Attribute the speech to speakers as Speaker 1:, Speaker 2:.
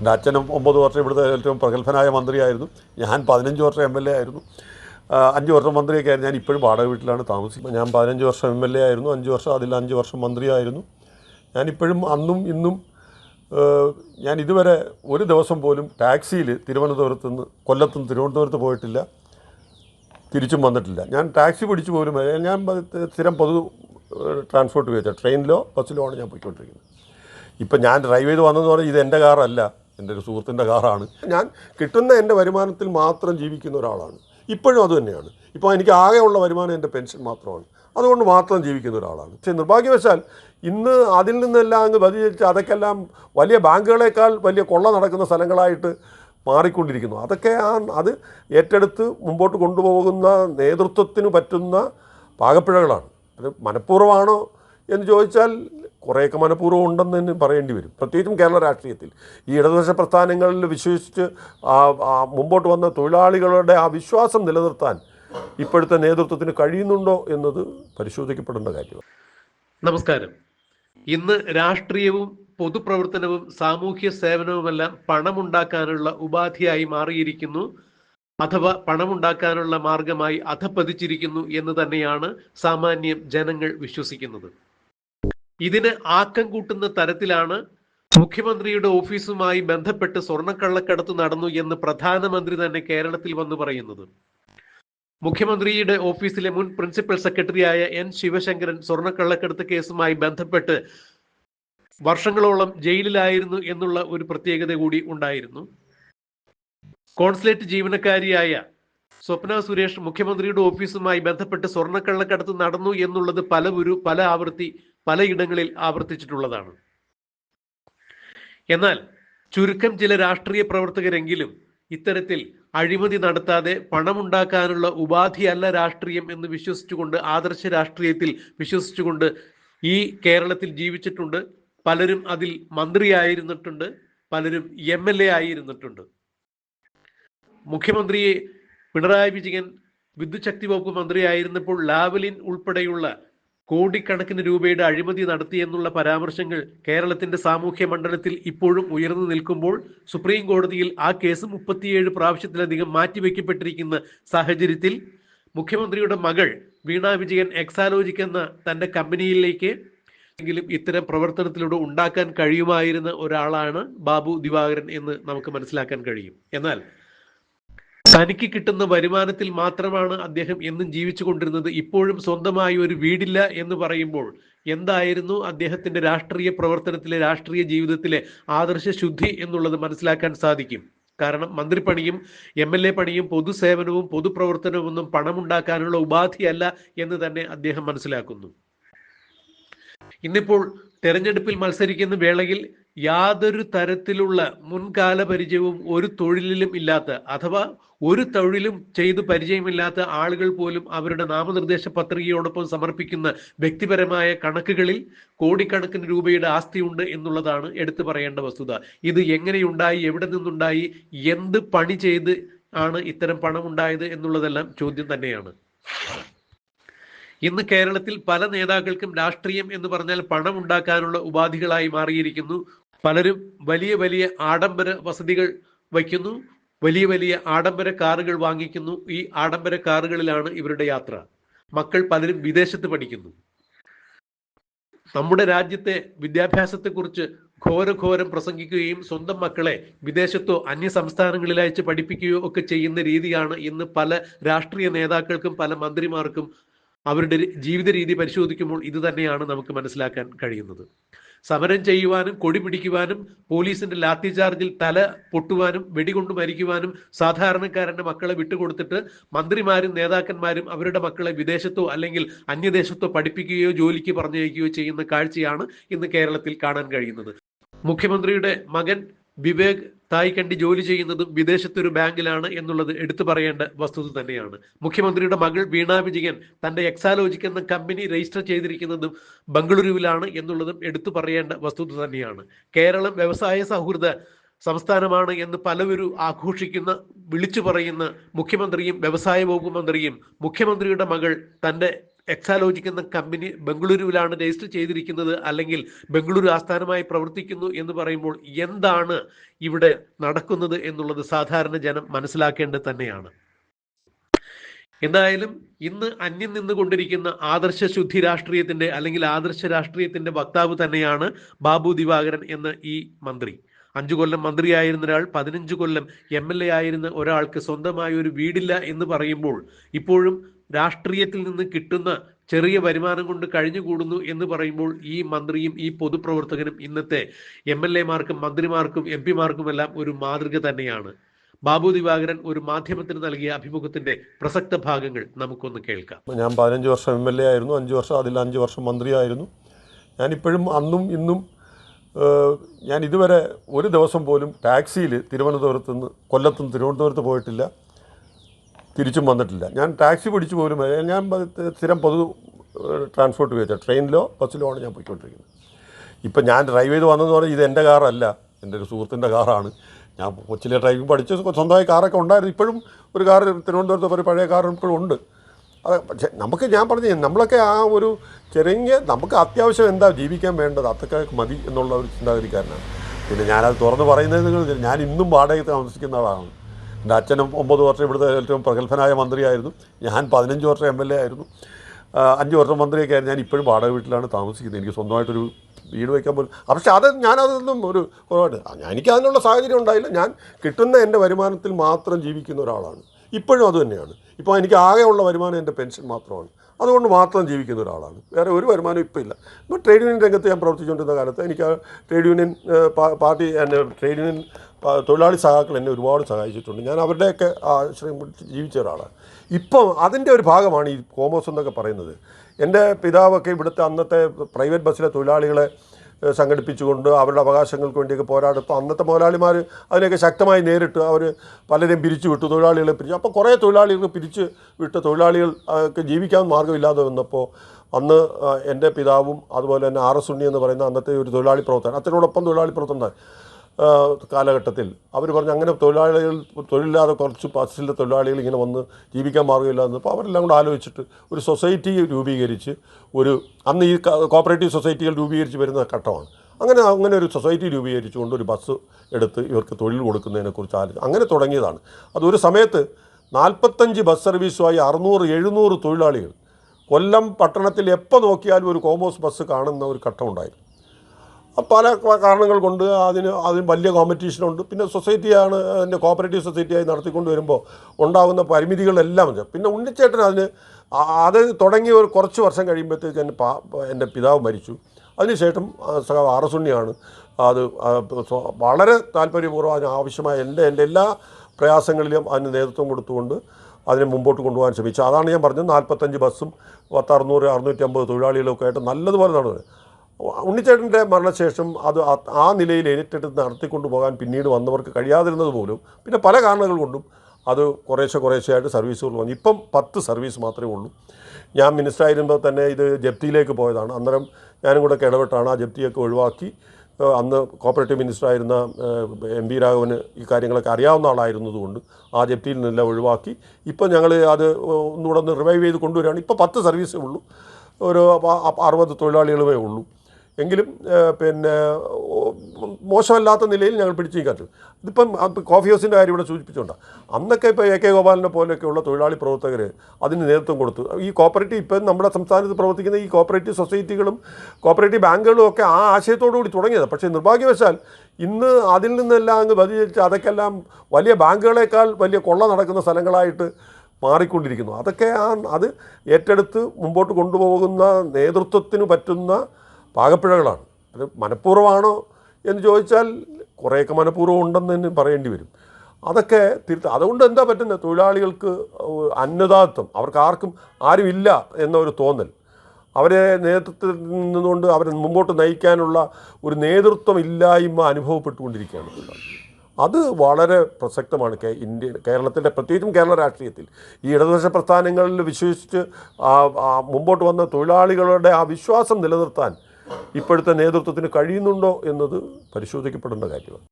Speaker 1: എന്റെ അച്ഛനും ഒമ്പത് വർഷം ഇവിടുത്തെ ഏറ്റവും പ്രഗത്ഭനായ മന്ത്രിയായിരുന്നു. ഞാൻ പതിനഞ്ച് വർഷം എം എൽ എ ആയിരുന്നു. അഞ്ച് വർഷം മന്ത്രിയൊക്കെ ആയിരുന്നു. ഞാൻ ഇപ്പോഴും വാടക വീട്ടിലാണ് താമസിക്കുന്നത്. ഞാൻ പതിനഞ്ച് വർഷം എം എൽ എ ആയിരുന്നു. അഞ്ച് വർഷം അതിൽ അഞ്ച് വർഷം മന്ത്രിയായിരുന്നു. ഞാനിപ്പോഴും അന്നും ഇന്നും ഞാൻ ഇതുവരെ ഒരു ദിവസം പോലും ടാക്സിയിൽ തിരുവനന്തപുരത്ത് നിന്ന് കൊല്ലത്തുനിന്ന് തിരുവനന്തപുരത്ത് പോയിട്ടില്ല. തിരിച്ചും വന്നിട്ടില്ല. ഞാൻ ടാക്സി പിടിച്ചു പോലും ഞാൻ സ്ഥിരം പൊതു ട്രാൻസ്പോർട്ട് ഉപയോഗിച്ച. ട്രെയിനിലോ ബസ്സിലോ ആണ് ഞാൻ പോയിക്കൊണ്ടിരിക്കുന്നത്. ഇപ്പം ഞാൻ ഡ്രൈവ് ചെയ്ത് വന്നതെന്ന് പറഞ്ഞാൽ ഇത് എന്റെ കാറല്ല. എന്റെ ഒരു സുഹൃത്തിന്റെ കാറാണ്. ഞാൻ കിട്ടുന്ന എന്റെ വരുമാനത്തിൽ മാത്രം ജീവിക്കുന്ന ഒരാളാണ്. ഇപ്പോഴും അതുതന്നെയാണ് ഇപ്പോൾ എനിക്ക് ആകെയുള്ള വരുമാനം എന്റെ പെൻഷൻ മാത്രമാണ്. അതുകൊണ്ട് മാത്രം ജീവിക്കുന്ന ഒരാളാണ്. പക്ഷേ നിർഭാഗ്യവശാൽ ഇന്ന് അതിൽ നിന്നെല്ലാം അങ്ങ് വ്യതിചരിച്ച് അതൊക്കെല്ലാം വലിയ ബാങ്കുകളേക്കാൾ വലിയ കൊള്ള നടക്കുന്ന സ്ഥലങ്ങളായിട്ട് മാറിക്കൊണ്ടിരിക്കുന്നു. അതൊക്കെ ആ അത് ഏറ്റെടുത്ത് മുമ്പോട്ട് കൊണ്ടുപോകുന്ന നേതൃത്വത്തിന് പറ്റുന്ന പാകപ്പിഴകളാണ്. അത് മനഃപൂർവമാണോ എന്ന് ചോദിച്ചാൽ കുറേയൊക്കെ മനഃപൂർവം ഉണ്ടെന്ന് തന്നെ പറയേണ്ടി വരും. പ്രത്യേകിച്ചും കേരള രാഷ്ട്രീയത്തിൽ. ഈ ഇടതുപക്ഷ പ്രസ്ഥാനങ്ങളിൽ വിശ്വസിച്ച് മുമ്പോട്ട് വന്ന തൊഴിലാളികളുടെ ആ വിശ്വാസം നിലനിർത്താൻ ഇപ്പോഴത്തെ നേതൃത്വത്തിന് കഴിയുന്നുണ്ടോ എന്നത് പരിശോധിക്കപ്പെടേണ്ട കാര്യമാണ്.
Speaker 2: നമസ്കാരം. ഇന്ന് രാഷ്ട്രീയവും പൊതുപ്രവർത്തനവും സാമൂഹ്യ സേവനവുമെല്ലാം പണമുണ്ടാക്കാനുള്ള ഉപാധിയായി മാറിയിരിക്കുന്നു. അഥവാ പണമുണ്ടാക്കാനുള്ള മാർഗമായി അധപ്പതിച്ചിരിക്കുന്നു എന്ന് തന്നെയാണ് സാമാന്യം ജനങ്ങൾ വിശ്വസിക്കുന്നത്. ഇതിന് ആക്കം കൂട്ടുന്ന തരത്തിലാണ് മുഖ്യമന്ത്രിയുടെ ഓഫീസുമായി ബന്ധപ്പെട്ട് സ്വർണക്കള്ളക്കടത്ത് നടന്നു എന്ന് പ്രധാനമന്ത്രി തന്നെ കേരളത്തിൽ വന്നു പറയുന്നത്. മുഖ്യമന്ത്രിയുടെ ഓഫീസിലെ മുൻ പ്രിൻസിപ്പൽ സെക്രട്ടറിയായ എൻ ശിവശങ്കരൻ സ്വർണക്കള്ളക്കടത്ത് കേസുമായി ബന്ധപ്പെട്ട് വർഷങ്ങളോളം ജയിലിലായിരുന്നു എന്നുള്ള ഒരു പ്രത്യേകത കൂടി ഉണ്ടായിരുന്നു. കോൺസുലേറ്റ് ജീവനക്കാരിയായ സ്വപ്ന സുരേഷ് മുഖ്യമന്ത്രിയുടെ ഓഫീസുമായി ബന്ധപ്പെട്ട് സ്വർണക്കള്ളക്കടത്ത് നടന്നു എന്നുള്ളത് പല ഒരു പല ആവർത്തി പലയിടങ്ങളിൽ ആവർത്തിച്ചിട്ടുള്ളതാണ്. എന്നാൽ ചുരുക്കം ചില രാഷ്ട്രീയ പ്രവർത്തകരെങ്കിലും ഇത്തരത്തിൽ അഴിമതി നടത്താതെ പണമുണ്ടാക്കാനുള്ള ഉപാധിയല്ല രാഷ്ട്രീയം എന്ന് വിശ്വസിച്ചുകൊണ്ട് ആദർശ രാഷ്ട്രീയത്തിൽ വിശ്വസിച്ചുകൊണ്ട് ഈ കേരളത്തിൽ ജീവിച്ചിട്ടുണ്ട്. പലരും അതിൽ മന്ത്രിയായിരുന്നിട്ടുണ്ട്. പലരും എം എൽ എ ആയിരുന്നിട്ടുണ്ട്. മുഖ്യമന്ത്രിയെ പിണറായി വിജയൻ വിദ്യുച്ഛക്തി വകുപ്പ് മന്ത്രിയായിരുന്നപ്പോൾ ലാവലിൻ ഉൾപ്പെടെയുള്ള കോടിക്കണക്കിന് രൂപയുടെ അഴിമതി നടത്തിയെന്നുള്ള പരാമർശങ്ങൾ കേരളത്തിന്റെ സാമൂഹ്യ മണ്ഡലത്തിൽ ഇപ്പോഴും ഉയർന്നു നിൽക്കുമ്പോൾ സുപ്രീം കോടതിയിൽ ആ കേസ് മുപ്പത്തിയേഴ് പ്രാവശ്യത്തിലധികം മാറ്റിവെക്കപ്പെട്ടിരിക്കുന്ന സാഹചര്യത്തിൽ മുഖ്യമന്ത്രിയുടെ മകൾ വീണ വിജയൻ എക്സാലോജിക് എന്ന തന്റെ കമ്പനിയിലേക്ക് എങ്കിലും ഇത്തരം പ്രവർത്തനത്തിലൂടെ ഉണ്ടാക്കാൻ കഴിയുമായിരുന്ന ഒരാളാണ് ബാബു ദിവാകരൻ എന്ന് നമുക്ക് മനസ്സിലാക്കാൻ കഴിയും. എന്നാൽ തനിക്ക് കിട്ടുന്ന വരുമാനത്തിൽ മാത്രമാണ് അദ്ദേഹം എന്നും ജീവിച്ചു കൊണ്ടിരുന്നത്. ഇപ്പോഴും സ്വന്തമായി ഒരു വീടില്ല എന്ന് പറയുമ്പോൾ എന്തായിരുന്നു അദ്ദേഹത്തിന്റെ രാഷ്ട്രീയ പ്രവർത്തനത്തിലെ രാഷ്ട്രീയ ജീവിതത്തിലെ ആദർശ ശുദ്ധി എന്നുള്ളത് മനസ്സിലാക്കാൻ സാധിക്കും. കാരണം മന്ത്രിപ്പണിയും എം എൽ എ പണിയും പൊതുസേവനവും പൊതുപ്രവർത്തനവും ഒന്നും പണമുണ്ടാക്കാനുള്ള ഉപാധിയല്ല എന്ന് തന്നെ അദ്ദേഹം മനസ്സിലാക്കുന്നു. ഇന്നിപ്പോൾ തെരഞ്ഞെടുപ്പിൽ മത്സരിക്കുന്ന വേളയിൽ യാതൊരു തരത്തിലുള്ള മുൻകാല പരിചയവും ഒരു തൊഴിലിലും ഇല്ലാത്ത അഥവാ ഒരു തൊഴിലും ചെയ്തു പരിചയമില്ലാത്ത ആളുകൾ പോലും അവരുടെ നാമനിർദ്ദേശ പത്രികയോടൊപ്പം സമർപ്പിക്കുന്ന വ്യക്തിപരമായ കണക്കുകളിൽ കോടിക്കണക്കിന് രൂപയുടെ ആസ്തിയുണ്ട് എന്നുള്ളതാണ് എടുത്തു പറയേണ്ട വസ്തുത. ഇത് എങ്ങനെയുണ്ടായി എവിടെ നിന്നുണ്ടായി എന്ത് പണി ചെയ്ത് ആണ് ഇത്തരം പണം ഉണ്ടായത് എന്നുള്ളതെല്ലാം ചോദ്യം തന്നെയാണ്. ഇന്ന് കേരളത്തിൽ പല നേതാക്കൾക്കും രാഷ്ട്രീയം എന്ന് പറഞ്ഞാൽ പണം ഉണ്ടാക്കാനുള്ള ഉപാധികളായി മാറിയിരിക്കുന്നു. പലരും വലിയ വലിയ ആഡംബര വസതികൾ വയ്ക്കുന്നു. വലിയ വലിയ ആഡംബര കാറുകൾ വാങ്ങിക്കുന്നു. ഈ ആഡംബര കാറുകളിലാണ് ഇവരുടെ യാത്ര. മക്കൾ പലരും വിദേശത്ത് പഠിക്കുന്നു. നമ്മുടെ രാജ്യത്തെ വിദ്യാഭ്യാസത്തെക്കുറിച്ച് ഘോരഘോരം പ്രസംഗിക്കുകയും സ്വന്തം മക്കളെ വിദേശത്തോ അന്യ സംസ്ഥാനങ്ങളിൽ അയച്ച് പഠിപ്പിക്കുകയോ ഒക്കെ ചെയ്യുന്ന രീതിയാണ് ഇന്ന് പല രാഷ്ട്രീയ നേതാക്കൾക്കും പല മന്ത്രിമാർക്കും അവരുടെ ജീവിത രീതി പരിശോധിക്കുമ്പോൾ ഇത് തന്നെയാണ് നമുക്ക് മനസ്സിലാക്കാൻ കഴിയുന്നത്. സമരം ചെയ്യുവാനും കൊടി പിടിക്കുവാനും പോലീസിന്റെ ലാത്തി ചാർജിൽ തല പൊട്ടുവാനും വെടികൊണ്ട് മരിക്കുവാനും സാധാരണക്കാരന്റെ മക്കളെ വിട്ടുകൊടുത്തിട്ട് മന്ത്രിമാരും നേതാക്കന്മാരും അവരുടെ മക്കളെ വിദേശത്തോ അല്ലെങ്കിൽ അന്യദേശത്തോ പഠിപ്പിക്കുകയോ ജോലിക്ക് പറഞ്ഞയക്കുകയോ ചെയ്യുന്ന കാഴ്ചയാണ് ഇന്ന് കേരളത്തിൽ കാണാൻ കഴിയുന്നത്. മുഖ്യമന്ത്രിയുടെ മകൻ വിവേക് തായ്ക്കണ്ടി ജോലി ചെയ്യുന്നതും വിദേശത്തൊരു ബാങ്കിലാണ് എന്നുള്ളത് എടുത്തു പറയേണ്ട വസ്തുത തന്നെയാണ്. മുഖ്യമന്ത്രിയുടെ മകൾ വീണ വിജയൻ തന്റെ എക്സാലോജിക് എന്ന കമ്പനി രജിസ്റ്റർ ചെയ്തിരിക്കുന്നതും ബംഗളൂരുവിലാണ് എന്നുള്ളതും എടുത്തു പറയേണ്ട വസ്തുത തന്നെയാണ്. കേരളം വ്യവസായ സൗഹൃദ സംസ്ഥാനമാണ് എന്ന് പലവരും ആഘോഷിക്കുന്ന വിളിച്ചു പറയുന്ന മുഖ്യമന്ത്രിയും വ്യവസായ വകുപ്പ് മന്ത്രിയും മുഖ്യമന്ത്രിയുടെ മകൾ തന്റെ എക്സാലോജിക് എന്ന കമ്പനി ബംഗളൂരുവിലാണ് രജിസ്റ്റർ ചെയ്തിരിക്കുന്നത് അല്ലെങ്കിൽ ബംഗളൂരു ആസ്ഥാനമായി പ്രവർത്തിക്കുന്നു എന്ന് പറയുമ്പോൾ എന്താണ് ഇവിടെ നടക്കുന്നത് എന്നുള്ളത് സാധാരണ ജനം മനസ്സിലാക്കേണ്ടത് തന്നെയാണ്. എന്തായാലും ഇന്ന് അന്യം നിന്നുകൊണ്ടിരിക്കുന്ന ആദർശ ശുദ്ധി രാഷ്ട്രീയത്തിന്റെ അല്ലെങ്കിൽ ആദർശ രാഷ്ട്രീയത്തിന്റെ വക്താവ് തന്നെയാണ് ബാബു ദിവാകരൻ എന്ന ഈ മന്ത്രി. അഞ്ചു കൊല്ലം മന്ത്രിയായിരുന്ന ഒരാൾ പതിനഞ്ച് കൊല്ലം എം എൽ എ ആയിരുന്ന ഒരാൾക്ക് സ്വന്തമായ ഒരു വീടില്ല എന്ന് പറയുമ്പോൾ ഇപ്പോഴും രാഷ്ട്രീയത്തിൽ നിന്ന് കിട്ടുന്ന ചെറിയ വരുമാനം കൊണ്ട് കഴിഞ്ഞുകൂടുന്നു എന്ന് പറയുമ്പോൾ ഈ മന്ത്രിയും ഈ പൊതുപ്രവർത്തകനും ഇന്നത്തെ എം എൽ എമാർക്കും മന്ത്രിമാർക്കും എം പിമാർക്കുമെല്ലാം ഒരു മാതൃക തന്നെയാണ്. ബാബു ദിവാകരൻ ഒരു മാധ്യമത്തിന് നൽകിയ അഭിമുഖത്തിന്റെ പ്രസക്ത ഭാഗങ്ങൾ നമുക്കൊന്ന് കേൾക്കാം.
Speaker 1: ഞാൻ പതിനഞ്ച് വർഷം എം എൽ എ ആയിരുന്നു. അഞ്ച് വർഷം അതിൽ അഞ്ച് വർഷം മന്ത്രിയായിരുന്നു ഞാനിപ്പോഴും അന്നും ഇന്നും ഞാൻ ഇതുവരെ ഒരു ദിവസം പോലും ടാക്സിയിൽ തിരുവനന്തപുരത്ത് നിന്ന് കൊല്ലത്ത് തിരുവനന്തപുരത്ത് പോയിട്ടില്ല. തിരിച്ചും വന്നിട്ടില്ല. ഞാൻ ടാക്സി പിടിച്ചു പോലും ഞാൻ സ്ഥിരം പൊതു ട്രാൻസ്പോർട്ട് ഉപയോഗിച്ചത് ട്രെയിനിലോ ബസ്സിലോ ആണ് ഞാൻ പോയിക്കൊണ്ടിരിക്കുന്നത്. ഇപ്പം ഞാൻ ഡ്രൈവ് ചെയ്ത് വന്നതെന്ന് പറഞ്ഞാൽ ഇത് എന്റെ കാറല്ല എന്റെ ഒരു സുഹൃത്തിന്റെ കാറാണ് ഞാൻ കൊച്ചിലെ ഡ്രൈവിംഗ് പഠിച്ച് സ്വന്തമായി കാറൊക്കെ ഉണ്ടായിരുന്നു. ഇപ്പോഴും ഒരു കാർ തിരുവനന്തപുരത്ത് ഒരു പഴയ കാർ ഇപ്പോഴും ഉണ്ട്. അത് പക്ഷേ നമുക്ക് ഞാൻ പറഞ്ഞു നമ്മളൊക്കെ ആ ഒരു ചെറിയ നമുക്ക് അത്യാവശ്യം എന്താ ജീവിക്കാൻ വേണ്ടത് അതൊക്കെ മതി എന്നുള്ള ഒരു ചിന്താഗതിക്കാരനാണ്. പിന്നെ ഞാനത് തുറന്ന് പറയുന്നത് ഞാൻ ഇന്നും വാടകയ്ക്ക് താമസിക്കുന്ന ആളാണ്. എന്റെ അച്ഛനും ഒമ്പത് വർഷം ഇവിടുത്തെ ഏറ്റവും പ്രഗത്ഭനായ മന്ത്രിയായിരുന്നു. ഞാൻ പതിനഞ്ച് വർഷം എം എൽ എ ആയിരുന്നു. അഞ്ച് വർഷം മന്ത്രിയൊക്കെ ആയിരുന്നു. ഞാൻ ഇപ്പോഴും വാടക വീട്ടിലാണ് താമസിക്കുന്നത്. എനിക്ക് സ്വന്തമായിട്ടൊരു വീട് വയ്ക്കാൻ പോലും പക്ഷേ അത് ഞാനതൊന്നും ഒരു കുറവായിട്ട് എനിക്ക് അതിനുള്ള സാഹചര്യം ഉണ്ടായില്ല. ഞാൻ കിട്ടുന്ന എന്റെ വരുമാനത്തിൽ മാത്രം ജീവിക്കുന്ന ഒരാളാണ്. ഇപ്പോഴും അതുതന്നെയാണ് ഇപ്പോൾ എനിക്ക് ആകെയുള്ള വരുമാനം എന്റെ പെൻഷൻ മാത്രമാണ്. അതുകൊണ്ട് മാത്രം ജീവിക്കുന്ന ഒരാളാണ്. വേറെ ഒരു വരുമാനം ഇപ്പോൾ ഇല്ല. ഇപ്പോൾ ട്രേഡ് യൂണിയൻ രംഗത്ത് ഞാൻ പ്രവർത്തിച്ചുകൊണ്ടിരുന്ന കാലത്ത് എനിക്ക് trade union party trade union തൊഴിലാളി സഹാക്കൾ എന്നെ ഒരുപാട് സഹായിച്ചിട്ടുണ്ട്. ഞാൻ അവരുടെയൊക്കെ ആശ്രയം ജീവിച്ച ഒരാളാണ്. ഇപ്പം അതിന്റെ ഒരു ഭാഗമാണ് ഈ കോമോസ് എന്നൊക്കെ പറയുന്നത്. എന്റെ പിതാവൊക്കെ ഇവിടുത്തെ അന്നത്തെ പ്രൈവറ്റ് ബസ്സിലെ തൊഴിലാളികളെ സംഘടിപ്പിച്ചുകൊണ്ട് അവരുടെ അവകാശങ്ങൾക്ക് വേണ്ടിയൊക്കെ പോരാടും ഇപ്പോൾ അന്നത്തെ മുതലാളിമാർ അതിനെയൊക്കെ ശക്തമായി നേരിട്ട് അവർ പലരെയും പിരിച്ചു വിട്ടു തൊഴിലാളികളെ പിരിച്ചു. അപ്പോൾ കുറേ തൊഴിലാളികൾ പിരിച്ചു വിട്ട് തൊഴിലാളികൾക്ക് ജീവിക്കാൻ മാർഗമില്ലാതെ വന്നപ്പോൾ അന്ന് എന്റെ പിതാവും അതുപോലെ തന്നെ ആർ എസ് ഉണ്ണി എന്ന് പറയുന്ന അന്നത്തെ ഒരു തൊഴിലാളി പ്രവർത്തകൻ അച്ഛനോടൊപ്പം തൊഴിലാളി പ്രവർത്തനം കാലഘട്ടത്തിൽ. അവർ പറഞ്ഞു അങ്ങനെ തൊഴിലാളികൾ തൊഴിലില്ലാതെ കുറച്ച് പസിലെ തൊഴിലാളികൾ ഇങ്ങനെ വന്ന് ജീവിക്കാൻ മാർഗമില്ല എന്നപ്പോൾ അവരെല്ലാം കൂടെ ആലോചിച്ചിട്ട് ഒരു സൊസൈറ്റി രൂപീകരിച്ച് ഒരു അന്ന് ഈ കോപ്പറേറ്റീവ് സൊസൈറ്റികൾ രൂപീകരിച്ച് വരുന്ന ഘട്ടമാണ്. അങ്ങനെ അങ്ങനെ ഒരു സൊസൈറ്റി രൂപീകരിച്ചുകൊണ്ട് ഒരു ബസ് എടുത്ത് ഇവർക്ക് തൊഴിൽ കൊടുക്കുന്നതിനെക്കുറിച്ച് ആലോചിച്ചു അങ്ങനെ തുടങ്ങിയതാണ്. അതൊരു സമയത്ത് നാൽപ്പത്തഞ്ച് ബസ് സർവീസുമായി അറുന്നൂറ് എഴുന്നൂറ് തൊഴിലാളികൾ കൊല്ലം പട്ടണത്തിൽ എപ്പോൾ നോക്കിയാലും ഒരു കോമേഴ്സ് ബസ് കാണുന്ന ഒരു ഘട്ടമുണ്ടായിരുന്നു പല കാരണങ്ങൾ കൊണ്ട് അതിന് അതിന് വലിയ കോമ്പറ്റീഷനുണ്ട് പിന്നെ സൊസൈറ്റിയാണ് അതിന്റെ കോപ്പറേറ്റീവ് സൊസൈറ്റിയായി നടത്തിക്കൊണ്ട് വരുമ്പോൾ ഉണ്ടാകുന്ന പരിമിതികളെല്ലാം പിന്നെ ഉണ്ണിച്ചേട്ടൻ അതിന് അത് തുടങ്ങിയ ഒരു കുറച്ച് വർഷം കഴിയുമ്പോഴത്തേക്ക് എന്റെ പാ എന്റെ പിതാവ് മരിച്ചു. അതിനുശേഷം സഖാവ് ഉണ്ണിയാണ് അത് വളരെ താല്പര്യപൂർവം അതിന് ആവശ്യമായ എന്റെ എന്റെ എല്ലാ പ്രയാസങ്ങളിലും അതിന് നേതൃത്വം കൊടുത്തുകൊണ്ട് അതിനെ മുമ്പോട്ട് കൊണ്ടുപോകാൻ ശ്രമിച്ചു. അതാണ് ഞാൻ പറഞ്ഞത് നാൽപ്പത്തഞ്ച് ബസ്സും പത്ത് അറുന്നൂറ് അറുന്നൂറ്റി അമ്പത് തൊഴിലാളികളൊക്കെ ആയിട്ട് നല്ലതുപോലെ നടന്നത്. ഉണ്ണിച്ചേട്ടന്റെ മരണശേഷം അത് ആ- നിലയിൽ ഏറ്റെടുത്ത് നടത്തിക്കൊണ്ടു പോകാൻ പിന്നീട് വന്നവർക്ക് കഴിയാതിരുന്നത് പോലും പിന്നെ പല കാരണങ്ങൾ കൊണ്ടും അത് കുറേശ്ശെ കുറേശ്ശെയായിട്ട് സർവീസുകൾ വന്നു. ഇപ്പം പത്ത് സർവീസ് മാത്രമേ ഉള്ളൂ. ഞാൻ മിനിസ്റ്റർ ആയിരുമ്പോൾ തന്നെ ഇത് ജപ്തിയിലേക്ക് പോയതാണ്. അന്നേരം ഞാനും കൂടെ ഇടപെട്ടാണ് ആ ജപ്തിയൊക്കെ ഒഴിവാക്കി. അന്ന് കോപ്പറേറ്റീവ് മിനിസ്റ്റർ ആയിരുന്ന എം പി രാഘവന് ഈ കാര്യങ്ങളൊക്കെ അറിയാവുന്ന ആളായിരുന്നതുകൊണ്ട് ആ ജപ്തിയിൽ നിന്നെല്ലാം ഒഴിവാക്കി. ഇപ്പം ഞങ്ങൾ അത് ഒന്നുകൂടെ ഒന്ന് റിവൈവ് ചെയ്ത് കൊണ്ടുവരികയാണ്. ഇപ്പോൾ പത്ത് സർവീസേ ഉള്ളൂ. ഒരു അറുപത് തൊഴിലാളികളുമേ ഉള്ളൂ. എങ്കിലും പിന്നെ മോശമല്ലാത്ത നിലയിൽ ഞങ്ങൾ പിടിച്ചു നീക്കാൻ ചെയ്തു ഇതിപ്പം കോഫി ഹൗസിന്റെ കാര്യം ഇവിടെ സൂചിപ്പിച്ചുകൊണ്ടാണ് അന്നൊക്കെ ഇപ്പോൾ എ കെ ഗോപാലിനെ പോലെയൊക്കെയുള്ള തൊഴിലാളി പ്രവർത്തകർ അതിന് നേതൃത്വം കൊടുത്തു. ഈ കോപ്പറേറ്റീവ് ഇപ്പം നമ്മുടെ സംസ്ഥാനത്ത് പ്രവർത്തിക്കുന്ന ഈ കോപ്പറേറ്റീവ് സൊസൈറ്റികളും കോപ്പറേറ്റീവ് ബാങ്കുകളും ഒക്കെ ആ ആശയത്തോടു കൂടി തുടങ്ങിയത്. പക്ഷേ നിർഭാഗ്യവശാൽ ഇന്ന് അതിൽ നിന്നെല്ലാം അങ്ങ് വ്യതിചരിച്ച് അതൊക്കെല്ലാം വലിയ ബാങ്കുകളേക്കാൾ വലിയ കൊള്ള നടക്കുന്ന സ്ഥലങ്ങളായിട്ട് മാറിക്കൊണ്ടിരിക്കുന്നു. അതൊക്കെ ആ അത് ഏറ്റെടുത്ത് മുമ്പോട്ട് കൊണ്ടുപോകുന്ന നേതൃത്വത്തിന് പറ്റുന്ന പാകപ്പിഴകളാണ്. അത് മനഃപൂർവമാണോ എന്ന് ചോദിച്ചാൽ കുറേയൊക്കെ മനഃപൂർവം ഉണ്ടെന്ന് തന്നെ പറയേണ്ടി വരും. അതൊക്കെ തിരുത്ത അതുകൊണ്ട് എന്താ പറ്റുന്നത് തൊഴിലാളികൾക്ക് അന്നദാത്വം അവർക്ക് ആർക്കും ആരുമില്ല എന്ന ഒരു തോന്നൽ. അവരെ നേതൃത്വത്തിൽ നിന്നുകൊണ്ട് അവരെ മുമ്പോട്ട് നയിക്കാനുള്ള ഒരു നേതൃത്വം ഇല്ലായ്മ അനുഭവപ്പെട്ടുകൊണ്ടിരിക്കുകയാണ്. അത് വളരെ പ്രസക്തമാണ് ഇന്ത്യ കേരളത്തിന്റെ പ്രത്യേകിച്ചും കേരള രാഷ്ട്രീയത്തിൽ. ഈ ഇടതുപക്ഷ പ്രസ്ഥാനങ്ങളിൽ വിശ്വസിച്ച് മുമ്പോട്ട് വന്ന തൊഴിലാളികളുടെ ആ വിശ്വാസം നിലനിർത്താൻ ഇപ്പോഴത്തെ നേതൃത്വത്തിന് കഴിയുന്നുണ്ടോ എന്നത് പരിശോധിക്കപ്പെടേണ്ട കാര്യമാണ്.